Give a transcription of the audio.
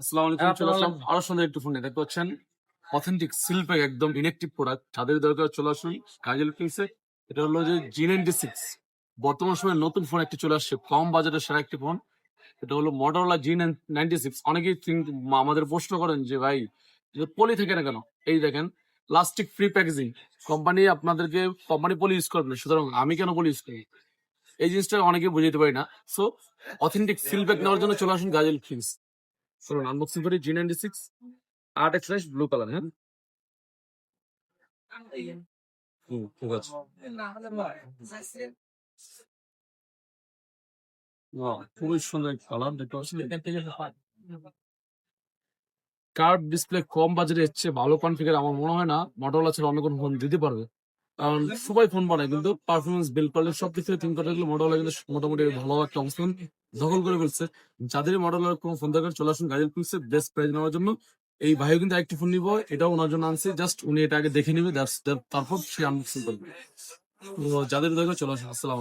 আসসালামু আলাইকুম হ্যাঁ, চলে আসলাম আরও সুন্দর একটু ফোন দেখতে পাচ্ছেন অথেন্টিক সিলপ্যাক একদম ইনেকটিভ প্রোডাক্ট দরকার চলে আসুন কাজল কিংসে এটা হলো যে সিক্স বর্তমান সময়ে নতুন ফোন একটি চলে আসছে কম বাজারের সেরা একটি ফোন এটা হলো মটোরোলা জি নাইনটি সিক্স অনেকেই আমাদের প্রশ্ন করেন যে ভাই পলি থাকে না কেন? এই দেখেন প্লাস্টিক ফ্রি প্যাকেজিং কোম্পানি আপনাদেরকে কোম্পানি পলি ইউজ করবে সুতরাং আমি কেন পলি ইউজ করি এই জিনিসটা অনেকে বুঝতে পারি না। সো অথেন্টিক ফিলব্যাক নেওয়ার জন্য চলে আসুন গাজল ফিন্স চলুন আনবক্সিং করি জি নাইনটি সিক্স আট এক্সপ্রেস ব্লু কালার হ্যাঁ? খুবই সুন্দর কালার ডিসপ্লে কম বাজারে হচ্ছে ভালো কনফিগার আমার মনে হয় না মটোরোলা আছে অন্য কোনো ফোন দিতে পারবে। কারণ সবাই ফোন বানায়, কিন্তু পারফরমেন্স বিল কোয়ালিটি সব দিক থেকে থিঙ্ক করতে গেলে কিন্তু মোটামুটি ভালো একটা অবস্থান দখল করে ফেলছে। যাদের মটোরোলার কোনো ফোন দরকার চলে আসুন গাড়ি খুলছে বেস্ট প্রাইজ নেওয়ার জন্য। এই ভাইও কিন্তু একটি ফোন নিব, এটাও ওনার জন্য আনছে জাস্ট উনি এটা আগে দেখে নেবে তারপর সে আনবক্সিং করবে। যাদের দরকার চলে আসুন, আসসালাম